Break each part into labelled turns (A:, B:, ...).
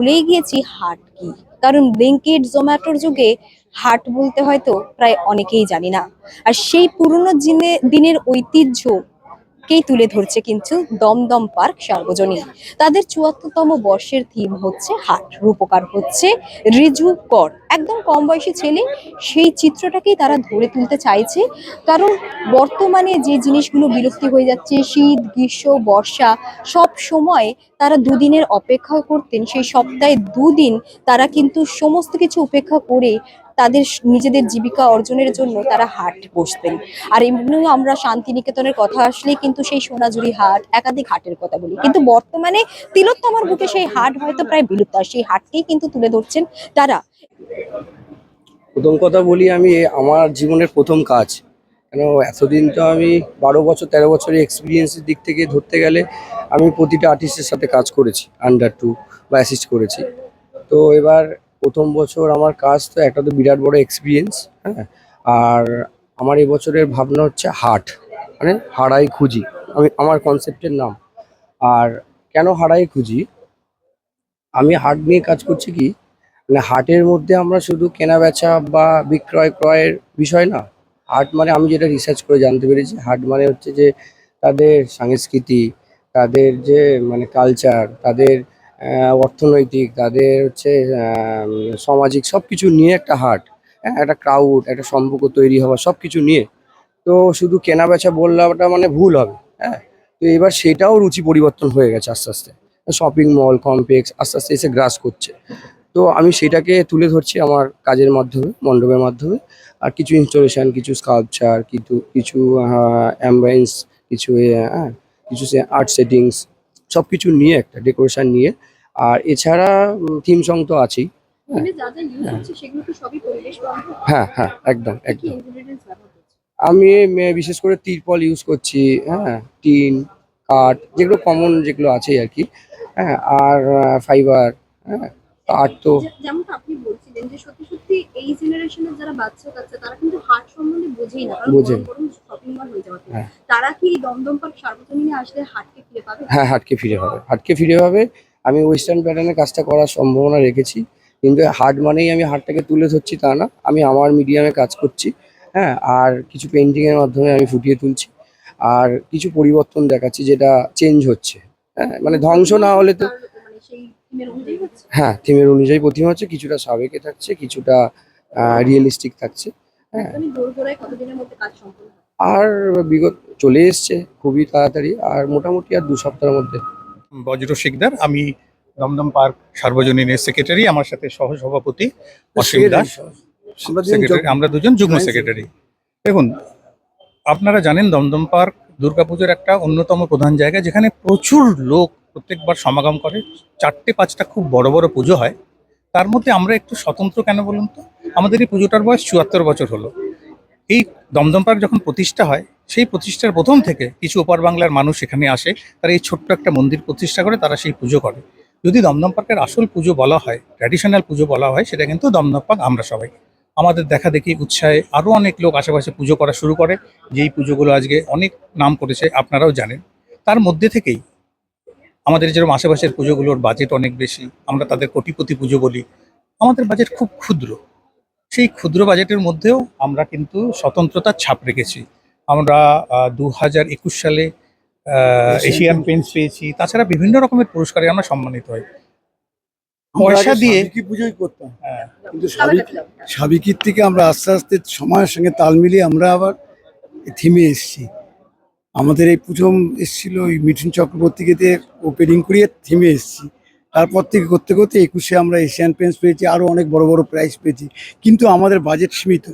A: ভুলেই গিয়েছি হাট কি? কারণ ব্লিঙ্কিট, জোম্যাটোর যুগে হাট বলতে হয়তো প্রায় অনেকেই জানি না। আর সেই পুরনো দিনে, দিনের ঐতিহ্য কেই তুলে ধরছে কিন্তু দমদম পার্ক সার্বজনীন। তাদের চুয়াত্তরতম বর্ষের থিম হচ্ছে হাট, রূপকার হচ্ছে রিজু কর। একদম কম বয়সী ছেলে, সেই চিত্রটাকেই তারা ধরে তুলতে চাইছে। কারণ বর্তমানে যে জিনিসগুলো বিলুপ্তি হয়ে যাচ্ছে, শীত, গ্রীষ্ম, বর্ষা, সব সময় তারা দুদিনের অপেক্ষা করতেন। সেই সপ্তাহে দুদিন তারা কিন্তু সমস্ত কিছু উপেক্ষা করে তাদের নিজেদের জীবিকা অর্জনের জন্য তারা হাট বসতেন। আর এমনিও আমরা শান্তিনিকেতনের কথা আসলে কিন্তু সেই সোনাঝুরি হাট একাধিক হাটের কথা বলি। কিন্তু বর্তমানে তিলোত্তমার বুকে সেই হাট হয়তো প্রায় বিলুপ্ত। সেই হাটকেই কিন্তু তুলে ধরছেন তারা।
B: প্রথম কথা বলি আমি আমার জীবনের প্রথম কাজ। কেন, এতদিন তো আমি বারো বছর, তেরো বছরের এক্সপিরিয়েন্সের দিক থেকে ধরতে গেলে আমি প্রতিটা আর্টিস্টের সাথে কাজ করেছি আন্ডার টু বা অ্যাসিস্ট করেছি। তো এবার প্রথম বছর আমার কাজ তো একটা তো বিরাট বড় এক্সপিরিয়েন্স হ্যাঁ? আর আমার এবছরের ভাবনা হচ্ছে হাট মানে হারাই খুঁজি। আমি, আমার কনসেপ্টের নাম। আর কেন হারাই খুঁজি? আমি হাট নিয়ে কাজ করছি কি? মানে হাটের মধ্যে আমরা শুধু কেনা বেচা বা বিক্রয় ক্রয়ের বিষয় না, হাট মানে আমি যেটা রিসার্চ করে জানতে পেরেছি, হাট মানে হচ্ছে যে তাদের সংস্কৃতি, তাদের যে মানে কালচার তাদের অর্থনৈতিক তাদের হচ্ছে সামাজিক সব কিছু নিয়ে একটা হাট হ্যাঁ? একটা ক্রাউড একটা সম্পর্ক তৈরি হওয়া সব কিছু নিয়ে। তো শুধু কেনা বেচা বললাটা মানে ভুল হবে হ্যাঁ? তো এবার সেটাও রুচি পরিবর্তন হয়ে গেছে আস্তে আস্তে। শপিং মল কমপ্লেক্স আস্তে আস্তে এসে গ্রাস করছে। তো আমি সেটাকে তুলে ধরছি আমার কাজের মাধ্যমে মণ্ডপের মাধ্যমে। আর কিছু ইনস্টলেশন কিছু স্কাল্পচার কিছু কিছু অ্যাম্বাইন্স কিছু হ্যাঁ, কিছু আর্ট সেটিংস সব কিছু নিয়ে একটা ডেকোরেশন নিয়ে। আর এছাড়া থিম সং তো আছেই।
A: যা যা ইউজ হচ্ছে সেগুলো কি সবই পরিবেশ বান্ধব?
B: হ্যাঁ হ্যাঁ একদম একদম। আমি বিশেষ করে তিরপল ইউজ করছি হ্যাঁ টিন কাঠ যেগুলো কমন যেগুলো আছে আর কি হ্যাঁ আর ফাইবার হ্যাঁ কাঠ তো
A: যে- যেমনটা আপনি বলছিলেন যে সত্যি সত্যি এই জেনারেশনের যারা বাচ্চা কাচ্চা তারা কিন্তু হাট সম্বন্ধে বোঝেই না। কারণ বড় বড় শপিং মল হয়ে যাওয়াতে।
B: হ্যাঁ।
A: তারা কি দমদম পার্ক সার্বজনীনে আসলে হাটকে
B: হ্যাঁ হাটকে ফিরে হবে। হাটকে ফিরে হবে। আমি ওয়েস্টার্ন প্যাটার্নে কাজটা করার সম্ভাবনা রেখেছি। কিন্তু হাট মানেই আমি হাটটাকে তুলে ধরছি তা না। আমি আমার মিডিয়ামে কাজ করছি হ্যাঁ আর কিছু পেন্টিংয়ের মাধ্যমে আমি ফুটিয়ে তুলছি। আর কিছু পরিবর্তন দেখাচ্ছি যেটা চেঞ্জ হচ্ছে। হ্যাঁ মানে ধ্বংস না হলে তো
A: মানে
B: হ্যাঁ থিমের অনুযায়ী প্রতিমা হচ্ছে কিছুটা সাবেকে থাকছে কিছুটা রিয়েলিস্টিক থাকছে। হ্যাঁ। আর বিগত চলে এসছে খুবই তাড়াতাড়ি আর মোটামুটি আর দু সপ্তাহের মধ্যে।
C: বজ্র শিকদার আমি দমদম পার্ক সার্বজনীনের সেক্রেটারি আমার সাথে সহসভাপতি অসীম দাস।
D: আমরা দুজন
C: যুগ্ম সেক্রেটারি দেখুন আপনারা জানেন দমদম পার্ক দুর্গাপুজোর একটা অন্যতম প্রধান জায়গা যেখানে প্রচুর লোক প্রত্যেকবার সমাগম করে। চারটে পাঁচটা খুব বড় বড় পুজো হয়। তার মধ্যে আমরা একটু স্বতন্ত্র কেন বলুন তো? আমাদের এই পুজোটার বয়স চুয়াত্তর বছর হলো। এই দমদম পার্ক যখন প্রতিষ্ঠা হয়, সেই প্রতিষ্ঠার প্রথম থেকে কিছু ওপার বাংলার মানুষ এখানে আসে, তারা এই ছোট্ট একটা মন্দির প্রতিষ্ঠা করে, তারা সেই পুজো করে। যদি দমদম পার্কের আসল পুজো বলা হয় ট্র্যাডিশনাল পুজো বলা হয়, সেটা কিন্তু দমদম পার্ক আমরা সবাই। আমাদের দেখা দেখি উৎসাহে আরও অনেক লোক আশেপাশে পুজো করা শুরু করে, যেই পুজোগুলো আজকে অনেক নাম করেছে, আপনারাও জানেন। তার মধ্যে থেকেই আমাদের যেরকম আশেপাশের পুজোগুলোর বাজেট অনেক বেশি, আমরা তাদের কোটিপতি পুজো বলি। আমাদের বাজেট খুব ক্ষুদ্র। সেই ক্ষুদ্র বাজেটের মধ্যেও আমরা কিন্তু স্বতন্ত্রতার ছাপ রেখেছি। আমরা দু হাজার একুশ সালে এশিয়ান পেন্স পেয়েছি। তাছাড়া বিভিন্ন রকমের পুরস্কারে আমরা সম্মানিত হই।
D: আমরা
C: পয়সা দিয়ে
D: সাবিকি পুজোই করতাম।
C: হ্যাঁ,
D: কিন্তু সাবিক সাবিকির থেকে আমরা আস্তে আস্তে সময়ের সঙ্গে তাল মিলিয়ে আমরা আবার থিমে এসেছি। আমাদের এই প্রথম এসেছিল ওই মিঠুন চক্রবর্তীকে দিয়ে ওপেনিং করিয়ে থিমে এসেছি। তারপর থেকে করতে করতে একুশে আমরা এশিয়ান পেন্স পেয়েছি আরও অনেক বড় বড় প্রাইজ পেয়েছি। কিন্তু আমাদের বাজেট সীমিত।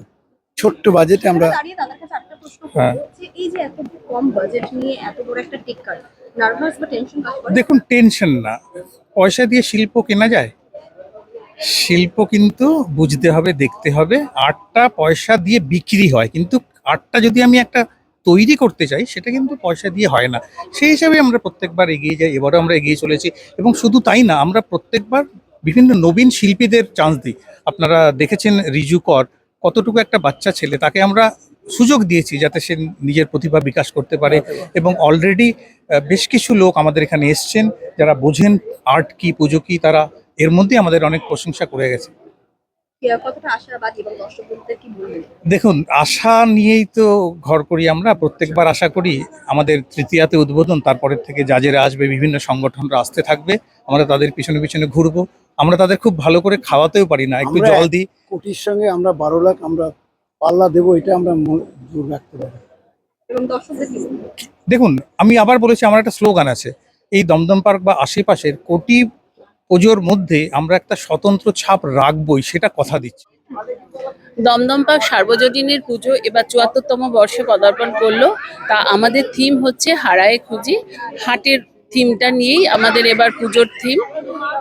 D: ছোট্ট বাজেটে আমরা
A: দাঁড়িয়ে তাদের কাছে একটা প্রশ্ন
C: হ্যাঁ।
A: করব যে এই যে এত কম বাজেট নিয়ে এত বড় একটা টেক্কার নার্ভাস বা টেনশন কাজ করে?
C: দেখুন টেনশন না। পয়সা দিয়ে শিল্প কেনা যায়। শিল্প কিন্তু বুঝতে হবে দেখতে হবে। আটটা পয়সা দিয়ে বিক্রি হয়। কিন্তু আটটা যদি আমি একটা তৈরি করতে চাই, সেটা কিন্তু পয়সা দিয়ে হয় না। সেই হিসাবে আমরা প্রত্যেকবার এগিয়ে যাই, এবারও আমরা এগিয়ে চলেছি। এবং শুধু তাই না, আমরা প্রত্যেকবার বিভিন্ন নবীন শিল্পীদের চান্স দিই। আপনারা দেখেছেন রিজু কর, কতটুকু একটা বাচ্চা ছেলে, তাকে আমরা সুযোগ দিয়েছি যাতে সে নিজের প্রতিভা বিকাশ করতে পারে। এবং অলরেডি বেশ কিছু লোক আমাদের এখানে এসছেন, যারা বোঝেন আর্ট কি, পুজো কি, তারা এর মধ্যেই আমাদের অনেক প্রশংসা করে গেছে।
A: কতটা আশাবাদী এবং দর্শকদের কি বলবেন?
C: দেখুন আশা নিয়েই তো ঘর করি আমরা। প্রত্যেকবার আশা করি আমাদের তৃতীয়াতে উদ্বোধন তারপরের থেকে যাজেরা আসবে বিভিন্ন সংগঠনরা আসতে থাকবে। আমরা তাদের পিছনে পিছনে ঘুরবো। আমরা তাদের খুব ভালো করে খাওয়াতেও পারি না। একটু জল দিই।
D: কোটির সঙ্গে আমরা বারো লাখ আমরা পাল্লা দেবো এটা আমরা মনে- রাখতে পারি।
C: দেখুন আমি আবার বলেছি আমার একটা স্লোগান আছে। এই দমদম পার্ক বা আশেপাশের কোটি পুজোর মধ্যে আমরা একটা স্বতন্ত্র ছাপ রাখবই, সেটা কথা দিচ্ছি।
E: দমদম পার্ক সার্বজনীনের পুজো এবার চুয়াত্তরতম বর্ষে পদার্পণ করল। তা আমাদের থিম হচ্ছে হারায় খুঁজি। হাটের থিমটা নিয়েই আমাদের এবার পুজোর থিম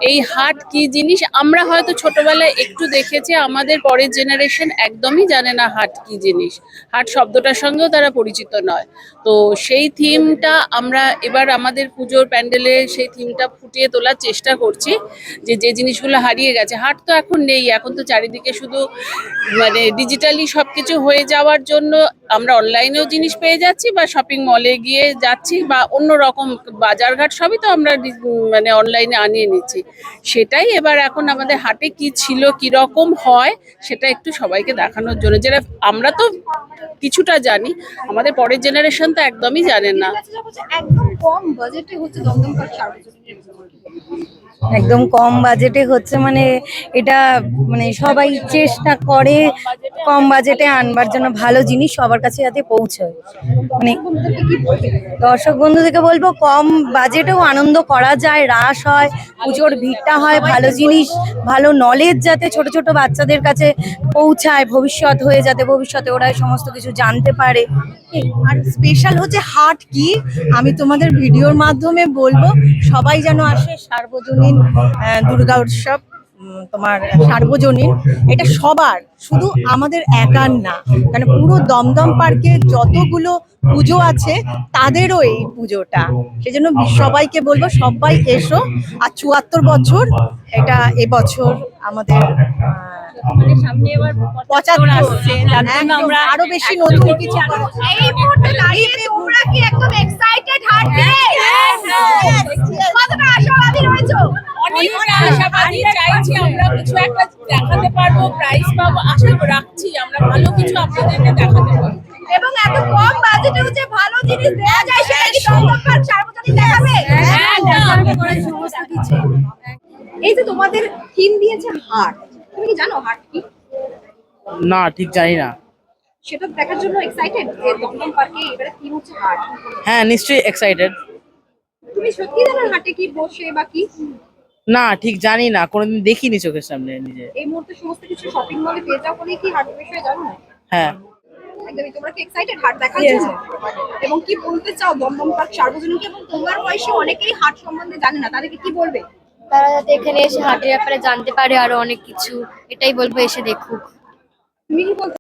E: এই হাট কি জিনিস? আমরা হয়তো ছোটবেলায় একটু দেখেছি, আমাদের পরের জেনারেশন একদমই জানে না হাট কি জিনিস। হাট শব্দটার সঙ্গেও তারা পরিচিত নয়। তো সেই থিমটা আমরা এবার আমাদের পুজোর প্যান্ডেলে সেই থিমটা ফুটিয়ে তোলার চেষ্টা করছি, যে যে জিনিসগুলো হারিয়ে গেছে। হাট তো এখন নেই, এখন তো চারিদিকে শুধু মানে ডিজিটালি সব কিছু হয়ে যাওয়ার জন্য আমরা অনলাইনেও জিনিস পেয়ে যাচ্ছি বা শপিং মলে গিয়ে যাচ্ছি বা অন্য রকম বাজারঘাট সবই তো আমরা মানে অনলাইনে আনিয়ে নিচ্ছি। সেটাই এবার এখন আমাদের হাটে কি ছিল কি রকম হয় সেটা একটু সবাইকে দেখানোর জন্য। যেটা আমরা তো কিছুটা জানি আমাদের পরের জেনারেশন তো একদমই জানে না।
A: একদম কম বাজেটে হচ্ছে দমদম
F: একদম কম বাজেটে হচ্ছে মানে এটা মানে সবাই চেষ্টা করে কম বাজেটে আনবার জন্য ভালো জিনিস সবার কাছে যাতে পৌঁছয়। মানে দর্শক বন্ধুদেরকে বলব, কম বাজেটেও আনন্দ করা যায় রাস হয়, পুজোর ভিড়টা হয়, ভালো জিনিস, ভালো নলেজ যাতে ছোট ছোট বাচ্চাদের কাছে পৌঁছায় ভবিষ্যৎ হয়ে যাতে ভবিষ্যতে ওরা সমস্ত কিছু জানতে পারে।
G: আর স্পেশাল হচ্ছে হাট কি? আমি তোমাদের ভিডিওর মাধ্যমে বলব, সবাই যেন আসে সার্বজনীন দুর্গা উৎসব। তোমার সার্বজনীন এটা সবার শুধু আমাদের একার না মানে পুরো দমদম পার্কে যতগুলো পুজো আছে তাদেরও এই পুজোটা সেজন্য সবাইকে বলব সবাই এসো আর চুয়াত্তর বছর এটা এবছর আমাদের
A: সামনে এবার
G: পঁচাত্তর আসছে আমরা আরও বেশি নতুন কিছু
H: এই মুহূর্তে দাঁড়িয়ে তোমরা কি একদম এক্সাইটেড হার্ট নিয়ে কতটা আশাবাদী রয়েছো
E: অনেকটা আশাবাদী চাইছি আমরা কিছু একটা দেখাতে পারব প্রাইজ পাবো আশা রাখছি আমরা ভালো কিছু আপনাদেরকে দেখাতে পারব।
H: এবং এত কম বাজেটেও যে ভালো জিনিস দেওয়া যায় সেটা কি দমদম সার্বজনীন দেখাবে?
A: এই যে তোমাদের থিম দিয়েছে হাট তুমি কি জানো হাট কি?
I: না ঠিক জানি না।
A: সেটা দেখার জন্য এক্সাইটেড যে দমদম পার্কে এবারে থিম হচ্ছে হাট।
I: হ্যাঁ নিশ্চয়ই এক্সাইটেড
A: তুমি সত্যি জানো হাটে কি বসে বা কি?
I: না ঠিক জানি না কোনোদিন দেখিনি চোখের সামনে নিজে
A: এই মুহূর্তে সমস্ত কিছু শপিং মলে পেয়ে যাও বলে কি বিষয়ে জানো? না
I: হ্যাঁ।
A: একদমই তোমরা কি এক্সাইটেড হাট দেখার জন্য? এবং কি বলতে চাও দমদম পার্ক সার্বজনীনকে এবং তোমার বয়সে অনেকেই হাট সম্বন্ধে জানে না তাদেরকে কি বলবে?
J: তারা যাতে এখানে এসে হাটের ব্যাপারে জানতে পারে আরও অনেক কিছু এটাই বলব এসে দেখুক।
A: তুমি কি বলতে